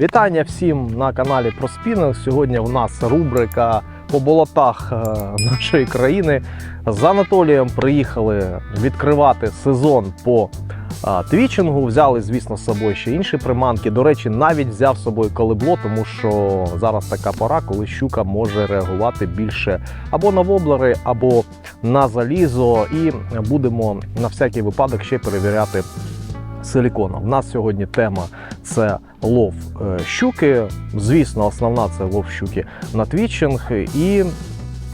Вітання всім на каналі про спінінг. Сьогодні в нас рубрика по болотах е, нашої країни. З Анатолієм приїхали відкривати сезон по е, твічингу. Взяли, звісно, з собою ще інші приманки. До речі, навіть взяв з собою колебло, тому що зараз така пора, коли щука може реагувати більше або на воблери, або на залізо. І будемо на всякий випадок ще перевіряти силіконом. У нас сьогодні тема це лов е, щуки. Звісно, основна це лов щуки на твічинг. І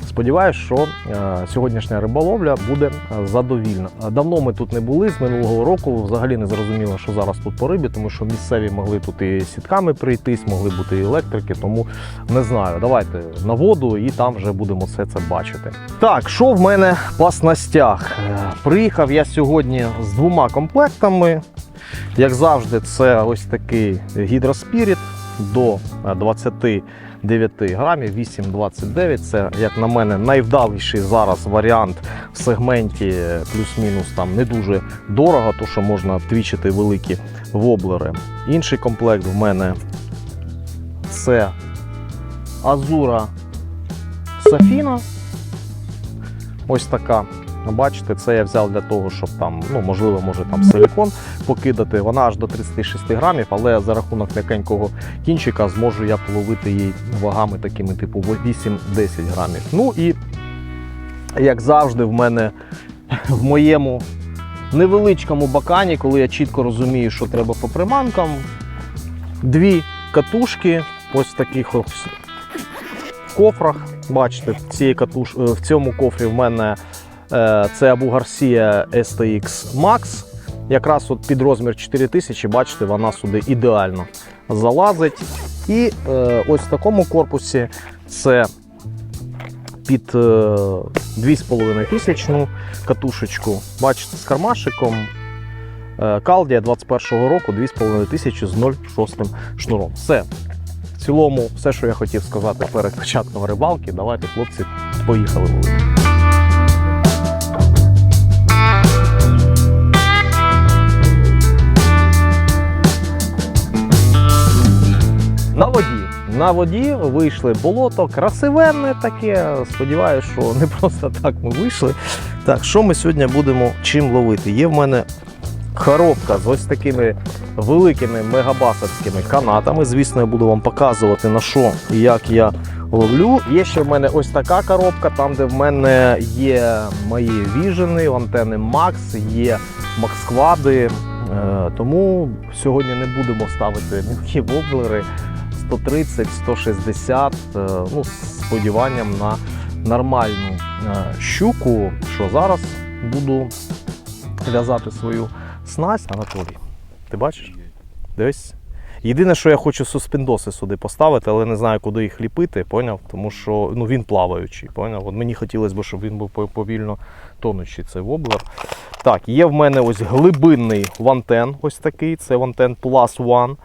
сподіваюся, що е, сьогоднішня риболовля буде задовільна. Давно ми тут не були з минулого року. Взагалі не зрозуміло, що зараз тут по рибі, тому що місцеві могли тут і сітками прийтись, могли бути і електрики. Тому не знаю. Давайте на воду і там вже будемо все це бачити. Так, що в мене по снастях? Е, Приїхав я сьогодні з двома комплектами. Як завжди, це ось такий гідроспіріт до е, 29 грамів, 8,29. Це, як на мене, найвдаліший зараз варіант в сегменті е, плюс-мінус там не дуже дорого, то що можна твічити великі воблери. Інший комплект в мене це Азура Сафіна. Ось така. Бачите, це я взяв для того, щоб там, ну можливо, може там силікон покидати. Вона аж до 36 грамів, але за рахунок м'якенького кінчика зможу я половити її вагами такими, типу 8-10 грамів. Ну і як завжди, в мене в моєму невеличкому бакані, коли я чітко розумію, що треба по приманкам, дві катушки, ось таких ось кофрах. Бачите, в, катуш... в цьому кофрі в мене це Abu Garcia STX Max. Якраз от під розмір 4000, бачите, вона сюди ідеально залазить. І е, ось в такому корпусі це під е, 2500 катушечку. Бачите, з кармашиком. Е, Калдія 21 року 2500 з 0,6 шнуром. Все. В цілому, все, що я хотів сказати перед початком рибалки. Давайте, хлопці, поїхали На воді. На воді вийшли болото, красивенне таке. Сподіваюся, що не просто так ми вийшли. Так, що ми сьогодні будемо чим ловити? Є в мене коробка з ось такими великими мегабасовськими канатами. Звісно, я буду вам показувати на що і як я ловлю. Є ще в мене ось така коробка, там де в мене є мої віжени, антени Max, є Максквади. Е, Тому сьогодні не будемо ставити мілкі воблери 130, 160, е, ну, з сподіванням на нормальну е, щуку, що зараз буду в'язати свою снасть. Анатолій, ти бачиш? Дивись. Єдине, що я хочу суспендоси сюди поставити, але не знаю, куди їх ліпити, поняв? Тому що ну, він плаваючий, поняв? От мені хотілося б, щоб він був повільно тонучий цей воблер. Так, є в мене ось глибинний вантен, ось такий, це вантен Plus One.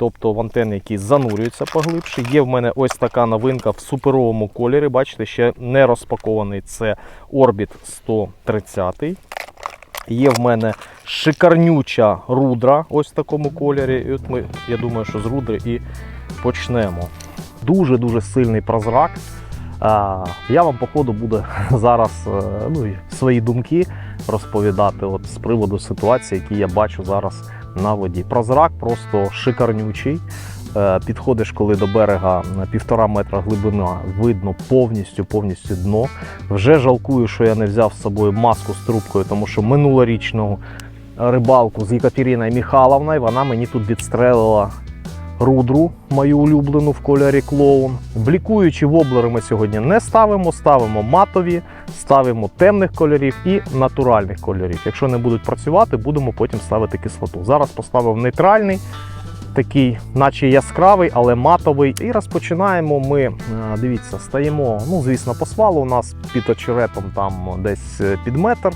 Тобто вантен, який занурюється поглибше. Є в мене ось така новинка в суперовому кольорі. Бачите, ще не розпакований. Це Orbit 130. Є в мене шикарнюча рудра, ось в такому кольорі. І от ми, я думаю, що з рудри і почнемо. Дуже-дуже сильний прозрак. Я вам, по ходу, буду зараз е, ну, свої думки розповідати от, з приводу ситуації, які я бачу зараз на воді. Прозрак просто шикарнючий. Е, Підходиш, коли до берега півтора метра глибина, видно повністю повністю дно. Вже жалкую, що я не взяв з собою маску з трубкою, тому що минулорічну рибалку з Екатериною Михайловною вона мені тут відстрелила рудру, мою улюблену в кольорі клоун. Блікуючі воблери ми сьогодні не ставимо, ставимо матові, ставимо темних кольорів і натуральних кольорів. Якщо не будуть працювати, будемо потім ставити кислоту. Зараз поставив нейтральний, такий, наче яскравий, але матовий. І розпочинаємо ми. е, Дивіться, стаємо, ну звісно, по свалу. У нас під очеретом там десь е, під метр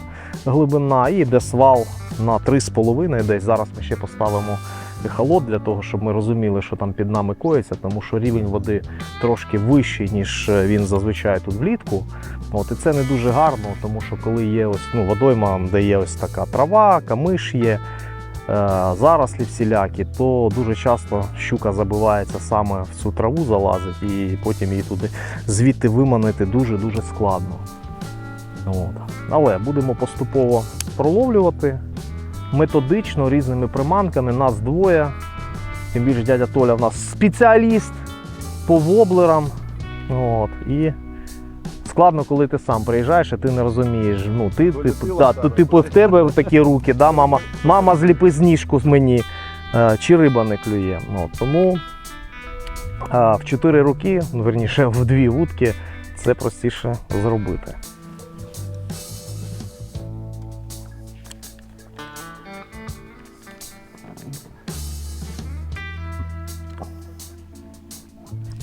глибина, і йде свал на 3,5 десь. Зараз ми ще поставимо ехолот для того, щоб ми розуміли, що там під нами коїться, тому що рівень води трошки вищий, ніж е, він зазвичай тут влітку. От, і це не дуже гарно, тому що коли є ось ну, водойма, де є ось така трава, камиш є. зарослі всілякі, то дуже часто щука забивається саме в цю траву, залазить, і потім її туди звідти виманити дуже-дуже складно. От. Але будемо поступово проловлювати методично різними приманками. Нас двоє. Тим більше дядя Толя в нас спеціаліст по воблерам. От. І складно, коли ти сам приїжджаєш, і ти не розумієш. Ну, ти, ти, да, то, типу, в тебе такі руки, да, мама, мама зліпи зніжку з мені, е, чи риба не клює. Ну, тому е, в 4 роки, ну, верніше, в дві вудки, це простіше зробити.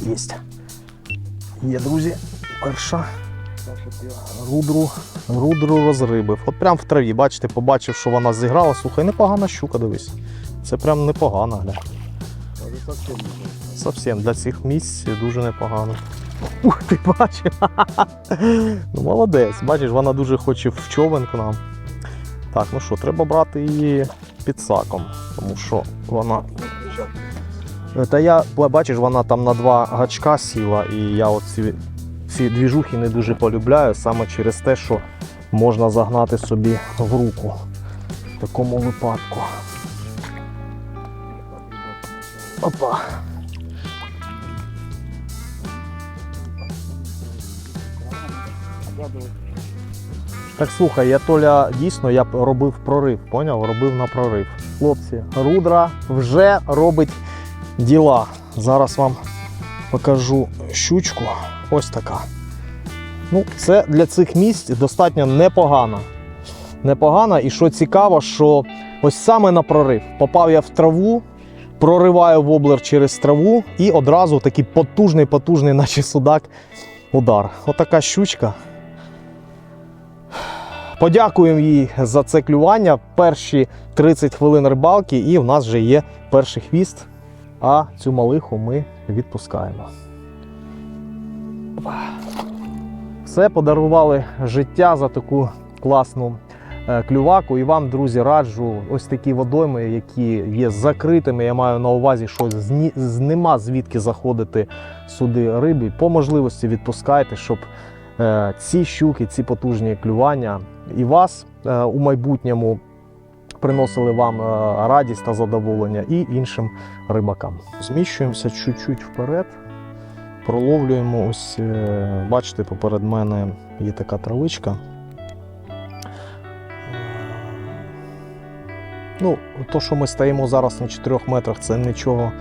Єсть. Є, друзі, перша рудру, рудру розрибив. От прям в траві, бачите, побачив, що вона зіграла. Слухай, непогана щука, дивись. Це прям непогано, гля. Зовсім для цих місць дуже непогано. Ух, ти бачиш? ну молодець, бачиш, вона дуже хоче в човенку нам. Так, ну що, треба брати її під саком, тому що вона та я бачиш, вона там на два гачка сіла, і я оці ці двіжухи не дуже полюбляю саме через те, що можна загнати собі в руку в такому випадку. Опа. Так слухай, я Толя дійсно я робив прорив, поняв? Робив на прорив. Хлопці, рудра вже робить діла. Зараз вам покажу щучку. Ось така. Ну, Це для цих місць достатньо непогано. Непогано. І що цікаво, що ось саме на прорив. Попав я в траву, прориваю воблер через траву і одразу такий потужний, потужний, наче судак, удар. Отака щучка. Подякуємо їй за це клювання. Перші 30 хвилин рибалки, і в нас вже є перший хвіст а цю малиху ми відпускаємо. Все подарували життя за таку класну е, клюваку. І вам, друзі, раджу ось такі водойми, які є закритими. Я маю на увазі, що з- нема звідки заходити сюди риби. По можливості відпускайте, щоб е, ці щуки, ці потужні клювання і вас е, у майбутньому приносили вам е, радість та задоволення і іншим рибакам. Зміщуємося чуть-чуть вперед, проловлюємо ось, е, бачите, поперед мене є така травичка. Ну, то, що ми стоїмо зараз на 4 метрах, це нічого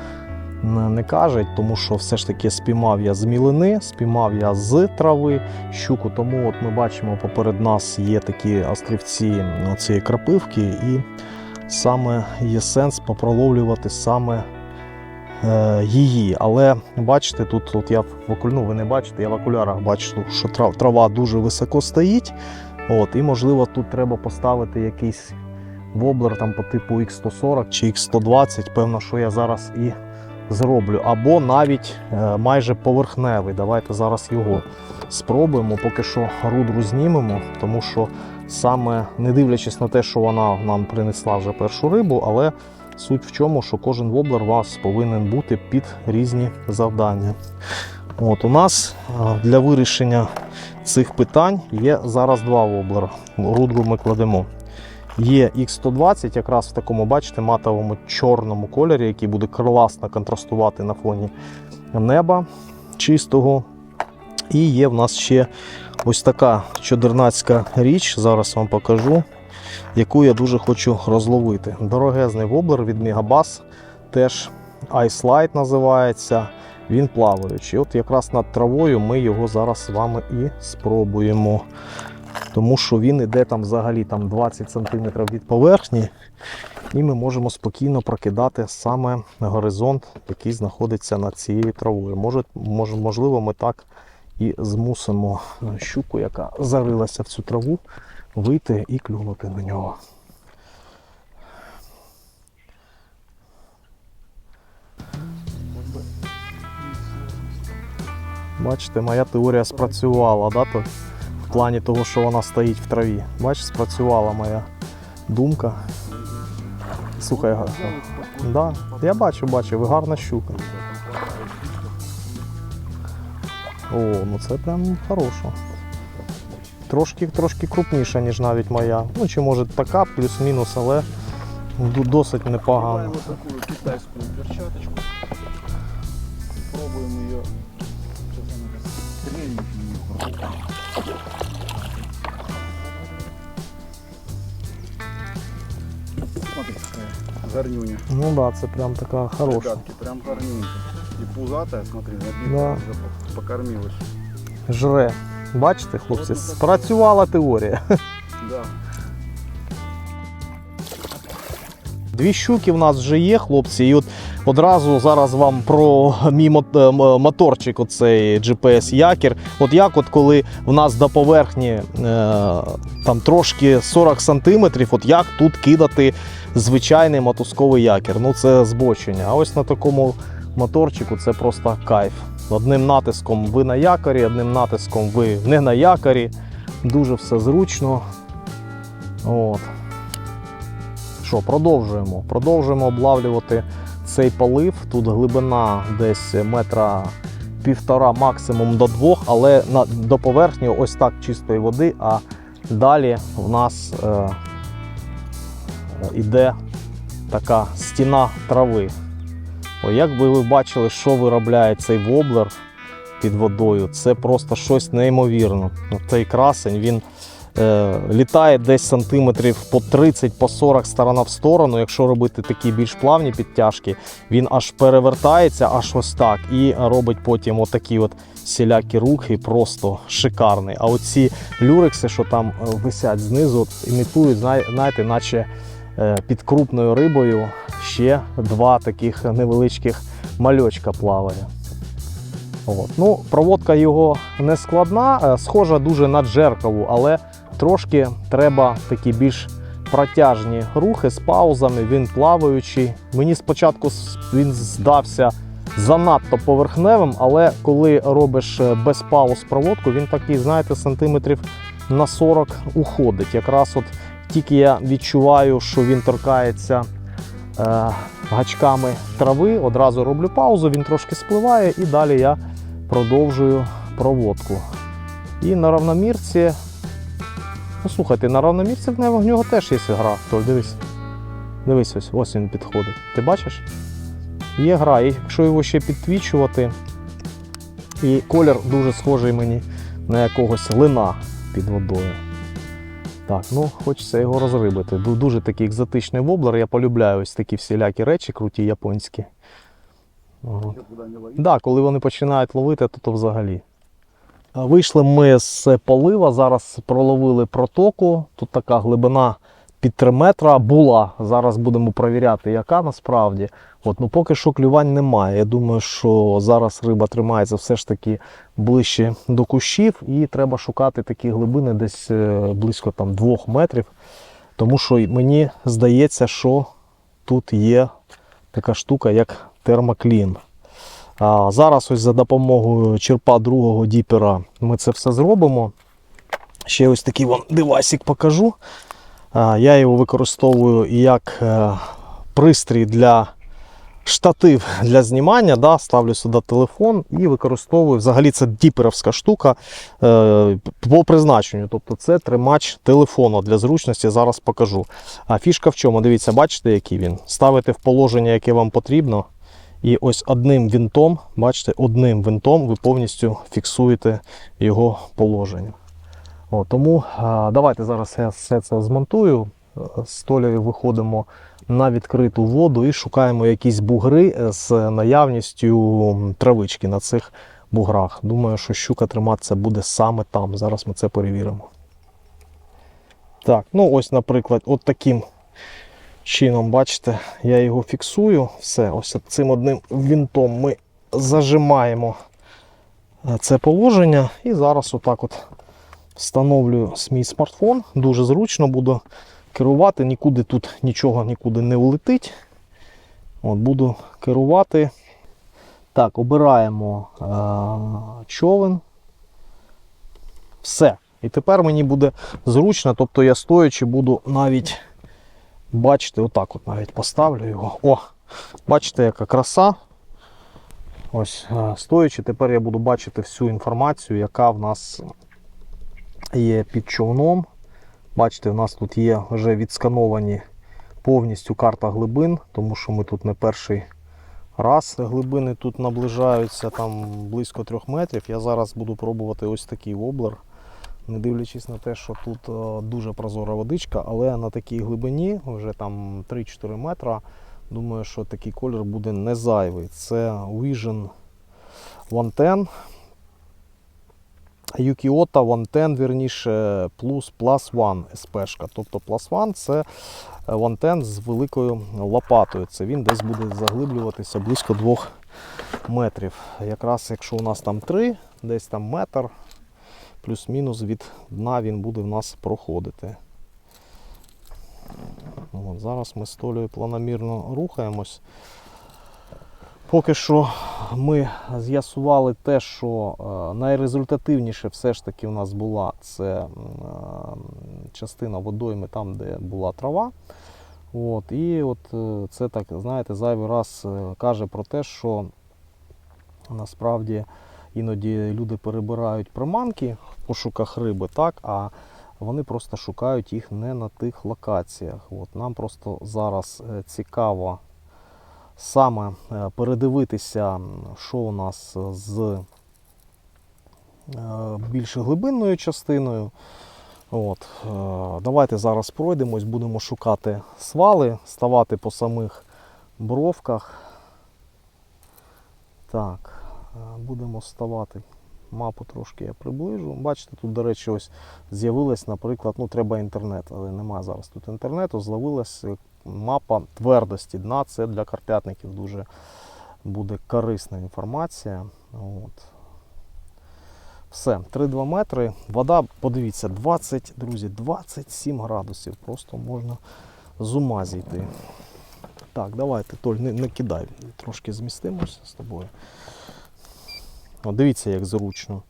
не, каже, тому що все ж таки спіймав я з мілини, спіймав я з трави щуку, тому от ми бачимо, поперед нас є такі острівці цієї крапивки, і саме є сенс попроловлювати саме е, її. Але бачите, тут от я в окуль- ну, ви не бачите, я в окулярах бачу, що трав- трава дуже високо стоїть. От, і можливо тут треба поставити якийсь воблер там по типу X140 чи X120. Певно, що я зараз і зроблю. Або навіть е, майже поверхневий. Давайте зараз його спробуємо. Поки що рудру знімемо, тому що саме не дивлячись на те, що вона нам принесла вже першу рибу, але суть в чому, що кожен воблер у вас повинен бути під різні завдання. От У нас е, для вирішення цих питань є зараз два воблера. Рудру ми кладемо. Є X120, якраз в такому, бачите, матовому чорному кольорі, який буде класно контрастувати на фоні неба чистого. І є в нас ще ось така чодернацька річ, зараз вам покажу, яку я дуже хочу розловити. Дорогезний воблер від Megabass, теж Ice Light називається. Він плаваючий. От якраз над травою ми його зараз з вами і спробуємо. Тому що він іде там взагалі там 20 см від поверхні, і ми можемо спокійно прокидати саме горизонт, який знаходиться над цією травою. Може, можливо, ми так і змусимо щуку, яка зарилася в цю траву, вийти і клюнути на нього. Бачите, моя теорія спрацювала, да, в плані того, що вона стоїть в траві. Бачиш, спрацювала моя думка. Слухай, да, я бачу, бачу, ви гарна щука. О, ну це прям хороша. Трошки, трошки крупніша, ніж навіть моя. Ну чи може така, плюс-мінус, але досить непогано. вот такую китайскую перчаточку. Пробуем ее. Сейчас какая горнюня. Ну да, це прям така хороша. Ребятки, прям горнюнька. И пузатая, смотри, набитая Да. покормилась. Жре. Бачите, хлопці, спрацювала теорія. Да. Дві щуки в нас вже є, хлопці, і от одразу зараз вам про мій е, моторчик, оцей GPS якір. От як, от коли в нас до поверхні е, там трошки 40 сантиметрів, от як тут кидати звичайний мотузковий якір. Ну це збочення. А ось на такому моторчику це просто кайф. Одним натиском ви на якорі, одним натиском ви не на якорі. Дуже все зручно. От. Що, продовжуємо. Продовжуємо облавлювати цей полив. Тут глибина десь метра півтора, максимум до двох, але на, до поверхні ось так чистої води, а далі в нас е, іде така стіна трави. О, як би ви бачили, що виробляє цей воблер під водою, це просто щось неймовірне. Ну, Цей красень він е, літає десь сантиметрів по 30 по 40 сторона в сторону. Якщо робити такі більш плавні підтяжки, він аж перевертається, аж ось так, і робить потім отакі от сілякі рухи, просто шикарний. А оці люрекси, що там е, висять знизу, імітують, знаєте, наче під крупною рибою ще два таких невеличких мальочка плаває. От. Ну, проводка його не складна, е, схожа дуже на джеркову, але трошки треба такі більш протяжні рухи з паузами. Він плаваючий. Мені спочатку він здався занадто поверхневим, але коли робиш е, без пауз проводку, він такий, знаєте, сантиметрів на 40 уходить. Якраз от тільки я відчуваю, що він торкається е, гачками трави, одразу роблю паузу, він трошки спливає і далі я продовжую проводку. І на равномірці. Ну слухайте, на равномірці в нього- теж є гра. Толь, дивись. Дивись, ось, ось він підходить. Ти бачиш? Є гра, і якщо його ще підтвічувати, і колір дуже схожий мені на якогось лина під водою. Так, ну хочеться його розрибити. Дуже такий екзотичний воблер. Я полюбляю ось такі всілякі речі, круті японські. Ага. Ловить. Да, коли вони починають ловити, то, то взагалі. Вийшли ми з полива, зараз проловили протоку. Тут така глибина під 3 метра була. Зараз будемо перевіряти, яка насправді. От, ну поки що клювань немає. Я думаю, що зараз риба тримається все ж таки ближче до кущів, і треба шукати такі глибини десь е, близько там 2 метрів. Тому що мені здається, що тут є така штука, як термоклін. А зараз ось за допомогою черпа другого діпера ми це все зробимо. Ще ось такий вам девайсик покажу. Я його використовую як е, пристрій для штатив для знімання. Да? Ставлю сюди телефон і використовую. Взагалі це діперовська штука е, по призначенню. Тобто це тримач телефону для зручності. Зараз покажу. А фішка в чому? Дивіться, бачите, який він? Ставите в положення, яке вам потрібно. І ось одним винтом, бачите, одним винтом ви повністю фіксуєте його положення. О, тому давайте зараз я все це змонтую. Е, З Толею виходимо на відкриту воду і шукаємо якісь бугри з наявністю травички на цих буграх. Думаю, що щука триматися буде саме там. Зараз ми це перевіримо. Так, ну ось, наприклад, от таким чином, бачите, я його фіксую. Все, ось цим одним вінтом ми зажимаємо е, це положення. І зараз отак от встановлюю мій смартфон. Дуже зручно буду керувати, нікуди тут нічого нікуди не улетить. От, буду керувати. Так, обираємо е- човен. Все. І тепер мені буде зручно, тобто я стоячи буду навіть Бачите, отак от навіть поставлю його. О! Бачите, яка краса. Ось, е, стоячи, тепер я буду бачити всю інформацію, яка в нас є під човном. Бачите, у нас тут є вже відскановані повністю карта глибин, тому що ми тут не перший раз глибини тут наближаються там близько трьох метрів. Я зараз буду пробувати ось такий воблер. Не дивлячись на те, що тут е, дуже прозора водичка, але на такій глибині, вже там 3-4 метра, думаю, що такий колір буде не зайвий. Це Vision 110. Юкіота 110, вірніше, плюс Plus One СПшка. Тобто Plus One це 110 з великою лопатою. Це він десь буде заглиблюватися близько 2 метрів. Якраз якщо у нас там 3, десь там метр, плюс-мінус від дна він буде в нас проходити. От, зараз ми з Толею планомірно рухаємось. Поки що ми з'ясували те, що е, найрезультативніше все ж таки у нас була це е, частина водойми, там, де була трава. От, і от е, це так, знаєте, зайвий раз каже про те, що насправді іноді люди перебирають приманки в пошуках риби, так, а вони просто шукають їх не на тих локаціях. От, нам просто зараз цікаво саме е, передивитися, що у нас з е, більш глибинною частиною. От, е, давайте зараз пройдемось, будемо шукати свали, ставати по самих бровках. Так, будемо ставати. Мапу трошки я приближу. Бачите, тут, до речі, ось з'явилась, наприклад, ну треба інтернет, але немає зараз тут інтернету. З'явилась мапа твердості дна. Це для карпятників дуже буде корисна інформація. От. Все, 3-2 метри. Вода, подивіться, 20, друзі, 27 градусів. Просто можна з ума зійти. Так, давайте, Толь, не, не кидай. Трошки змістимося з тобою. От дивіться, як зручно.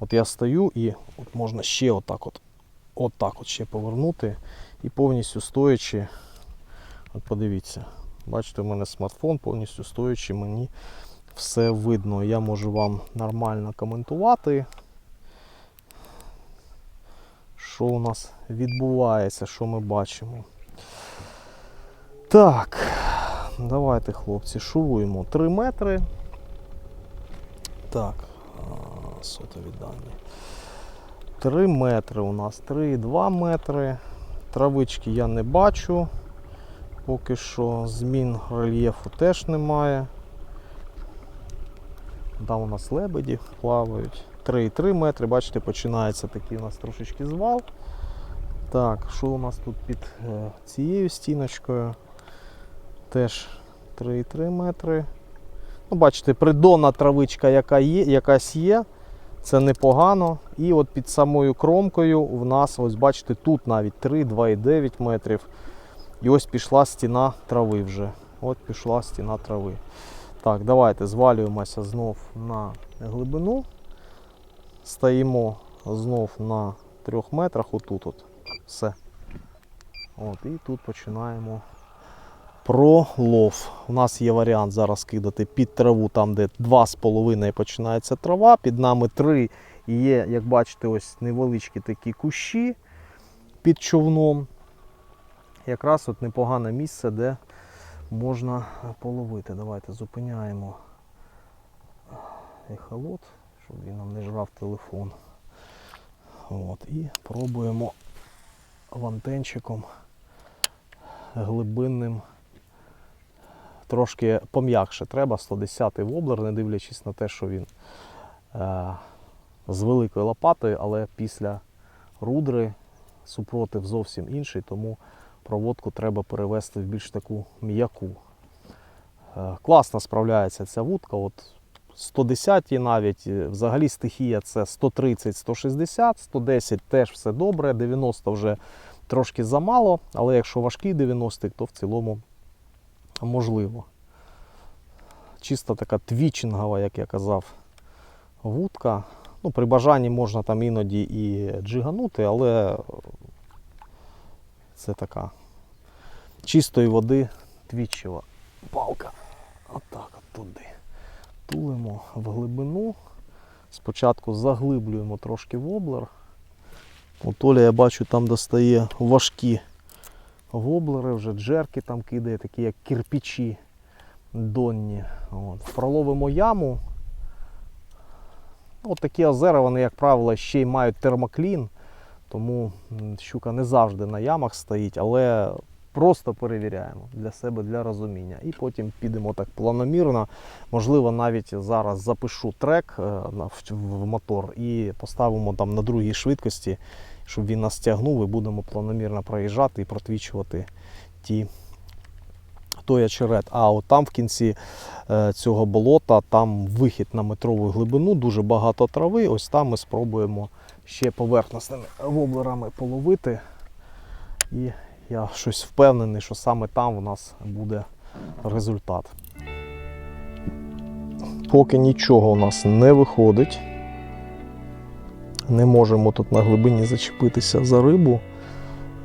От я стою і от можна ще отак от, отак от ще повернути і повністю стоячи. От подивіться. Бачите, у мене смартфон повністю стоячи, мені все видно. Я можу вам нормально коментувати, що у нас відбувається, що ми бачимо. Так, давайте, хлопці, шуруємо 3 метри. Так, сотові дані. 3 метри у нас, 3,2 метри. Травички я не бачу. Поки що змін рельєфу теж немає. Там у нас лебеді плавають. 3,3 метри, бачите, починається такий у нас трошечки звал. Так, що у нас тут під е, цією стіночкою? Теж 3,3 метри. Ну, бачите, придонна травичка, яка є, якась є. Це непогано. І от під самою кромкою в нас, ось бачите, тут навіть 3, 2,9 метрів. І ось пішла стіна трави вже. От пішла стіна трави. Так, давайте звалюємося знов на глибину. Стоїмо знов на 3 метрах. Отут от. Все. От, і тут починаємо пролов. У нас є варіант зараз кидати під траву, там, де 2,5 починається трава, під нами 3 і є, як бачите, ось невеличкі такі кущі під човном. Якраз от непогане місце, де можна половити. Давайте зупиняємо ехолот, щоб він нам не жрав телефон. От, і пробуємо вантенчиком глибинним. Трошки пом'якше треба 110-й воблер, не дивлячись на те, що він е, з великою лопатою, але після рудри супротив зовсім інший, тому проводку треба перевести в більш таку м'яку. Е, класно справляється ця вудка. От 110 навіть, е, взагалі стихія це 130-160, 110 теж все добре, 90 вже трошки замало, але якщо важкий 90 то в цілому можливо. Чисто така твічингова, як я казав, вудка. Ну, при бажанні можна там іноді і джиганути, але це така чистої води твічева палка. Отак от туди. Тулимо в глибину. Спочатку заглиблюємо трошки воблер. Толя, я бачу, там достає важкі воблери, вже джерки там кидає, такі як кирпичі донні. От. Проловимо яму. От такі озера, вони, як правило, ще й мають термоклін, тому щука не завжди на ямах стоїть, але просто перевіряємо для себе, для розуміння. І потім підемо так планомірно. Можливо, навіть зараз запишу трек е, в, мотор і поставимо там на другій швидкості, щоб він нас тягнув і будемо планомірно проїжджати і протвічувати ті. Той очерет. А от там в кінці е, цього болота, там вихід на метрову глибину, дуже багато трави. Ось там ми спробуємо ще поверхностними воблерами половити. І я щось впевнений, що саме там у нас буде результат. Поки нічого у нас не виходить. Не можемо тут на глибині зачепитися за рибу.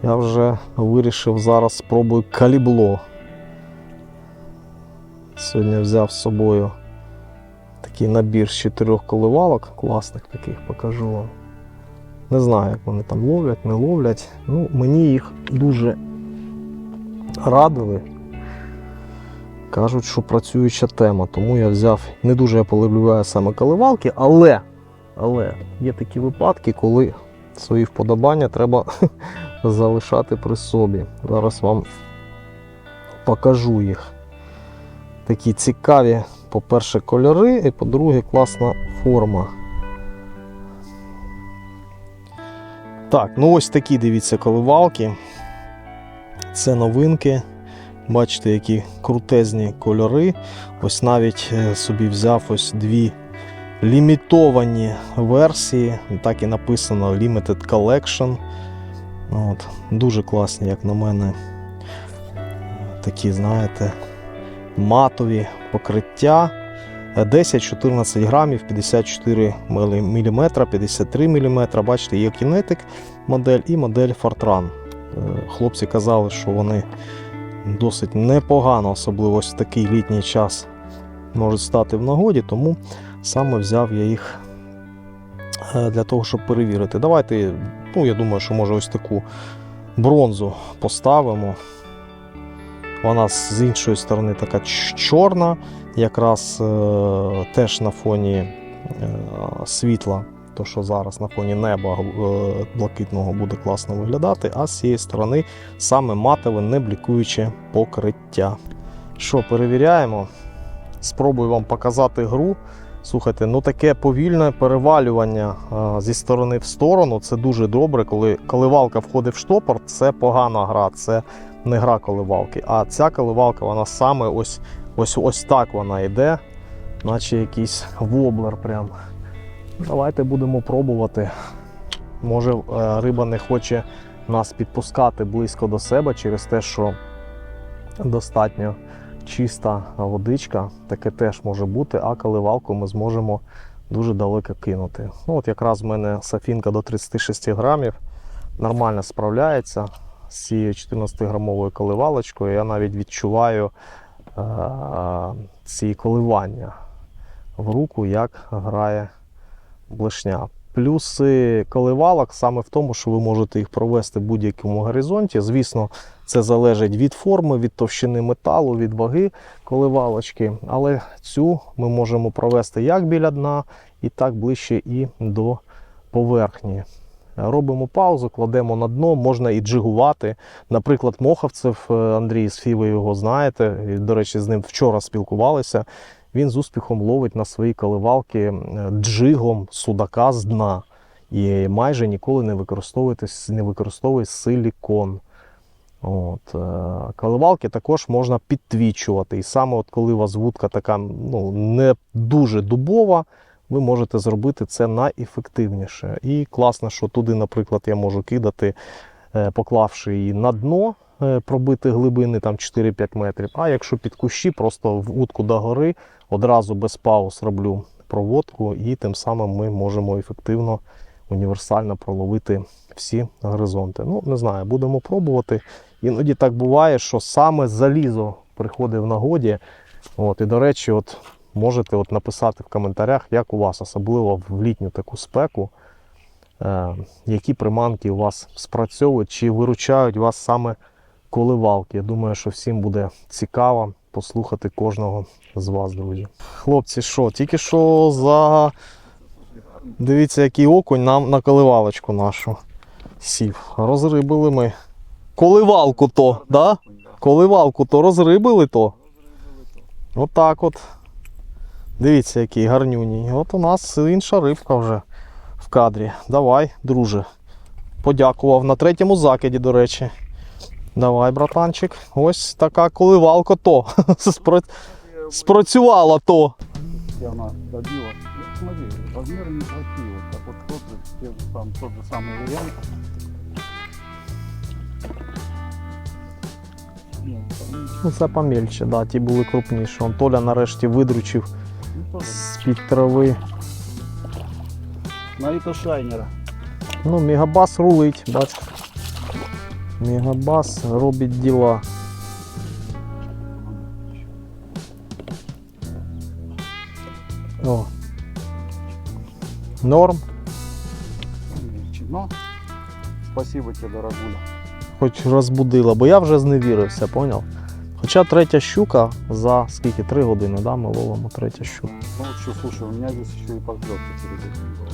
Я вже вирішив зараз спробую калібло. Сьогодні взяв з собою такий набір з чотирьох коливалок, класних таких покажу вам. Не знаю, як вони там ловлять, не ловлять. Ну, мені їх дуже радили. Кажуть, що працююча тема, тому я взяв. Не дуже я полюбляю саме коливалки, але, але є такі випадки, коли свої вподобання треба залишати при собі. Зараз вам покажу їх такі цікаві, по-перше, кольори, і по-друге, класна форма. Так, ну ось такі дивіться коливалки. Це новинки. Бачите, які крутезні кольори. Ось навіть е, собі взяв ось дві лімітовані версії. Так і написано Limited Collection. От, дуже класні, як на мене. Такі, знаєте, матові покриття. 10-14 грамів, 54 мм, 53 мм. Бачите, є кінетик модель і модель Fortran. Е, Хлопці казали, що вони досить непогано, особливо ось в такий літній час, можуть стати в нагоді, тому саме взяв я їх е, для того, щоб перевірити. Давайте, ну я думаю, що може ось таку бронзу поставимо. Вона з іншої сторони така чорна, якраз е, теж на фоні е, світла, то що зараз на фоні неба е, блакитного буде класно виглядати, а з цієї сторони саме матове не блікуюче покриття. Що, перевіряємо? Спробую вам показати гру. Слухайте, ну таке повільне перевалювання е, зі сторони в сторону. Це дуже добре. Коли коливалка входить в штопор, це погана гра, це не гра коливалки. А ця коливалка, вона саме ось ось, ось так вона йде, наче якийсь воблер. Прям. Давайте будемо пробувати. Може, е, риба не хоче нас підпускати близько до себе через те, що достатньо чиста водичка, таке теж може бути, а коливалку ми зможемо дуже далеко кинути. Ну, от якраз в мене сафінка до 36 грамів нормально справляється з цією 14-грамовою коливалочкою. Я навіть відчуваю е- ці коливання в руку, як грає блешня. Плюси коливалок саме в тому, що ви можете їх провести в будь-якому горизонті. Звісно, це залежить від форми, від товщини металу, від ваги коливалочки. Але цю ми можемо провести як біля дна, і так ближче і до поверхні. Робимо паузу, кладемо на дно, можна і джигувати. Наприклад, Моховцев е, Андрій з Фіви його знаєте. До речі, з ним вчора спілкувалися. Він з успіхом ловить на свої коливалки е, джигом судака з дна. І майже ніколи не не використовує силікон. От, е, коливалки також можна підтвічувати. І саме от коли у вас вудка така ну, не дуже дубова, ви можете зробити це найефективніше. І класно, що туди, наприклад, я можу кидати, е, поклавши її на дно, е, пробити глибини там 4-5 метрів. А якщо під кущі, просто в утку до гори, одразу без пауз роблю проводку, і тим самим ми можемо ефективно, універсально проловити всі горизонти. Ну, не знаю, будемо пробувати. Іноді так буває, що саме залізо приходить в нагоді. От, і, до речі, от, можете от написати в коментарях, як у вас, особливо в літню таку спеку, е, які приманки у вас спрацьовують, чи виручають вас саме коливалки. Я думаю, що всім буде цікаво послухати кожного з вас, друзі. Хлопці, що, тільки що за. Дивіться, який окунь нам на коливалочку нашу сів. Розрибили ми. Коливалку то, да? Коливалку то розрибили то. Отак от. Дивіться, який гарнюній. От у нас інша рибка вже в кадрі. Давай, друже. Подякував на третьому закиді, до речі. Давай, братанчик. Ось така коливалка то. Спра- Спрацювала то. И она добила. Ну, смотри, размеры неплохие. Вот так вот тот же, сам, тот же. Нет, там Ну, це помельче, да, ті були крупніші. Он Толя нарешті видручив не. З-під трави. На это шайнера. Ну, мегабас рулить, бач. Мегабас робить діла. О. Норм. Ну, спасибо тебе, дорогуля. Хоч розбудила, бо я вже зневірився, поняв? Хоча третя щука за скільки? Три години, да, ми ловимо третя щука. Ну вот что, слушай, у меня здесь еще и подглядка перед этим была.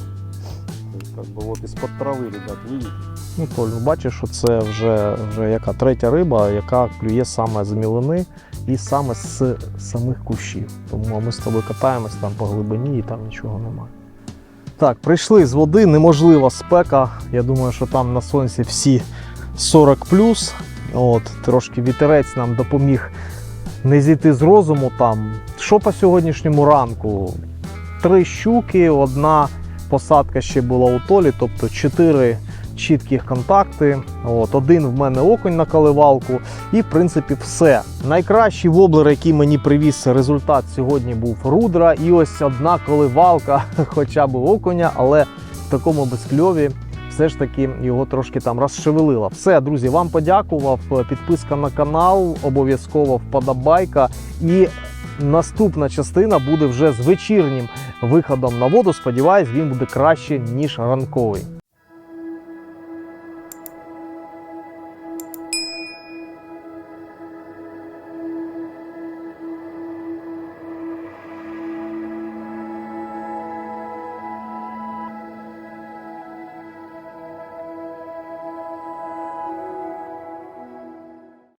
То есть как бы вот из-под травы, ребят, видите? Ну, Толь, ну, бачиш, що це вже, вже яка третя риба, яка клює саме з мілини і саме з самих кущів. Тому ми з тобою катаємось там по глибині і там нічого немає. Так, прийшли з води, неможлива спека. Я думаю, що там на сонці всі 40 От, трошки вітерець нам допоміг не зійти з розуму там. Що по сьогоднішньому ранку? Три щуки, одна посадка ще була у толі, тобто чотири чітких контакти. От, один в мене окунь на коливалку. І, в принципі, все. Найкращий воблер, який мені привіз результат сьогодні, був рудра. І ось одна коливалка, хоча б окуня, але в такому безкльові все ж таки його трошки там розшевелила. Все, друзі, вам подякував. Підписка на канал, обов'язково вподобайка. І наступна частина буде вже з вечірнім виходом на воду. Сподіваюсь, він буде краще, ніж ранковий.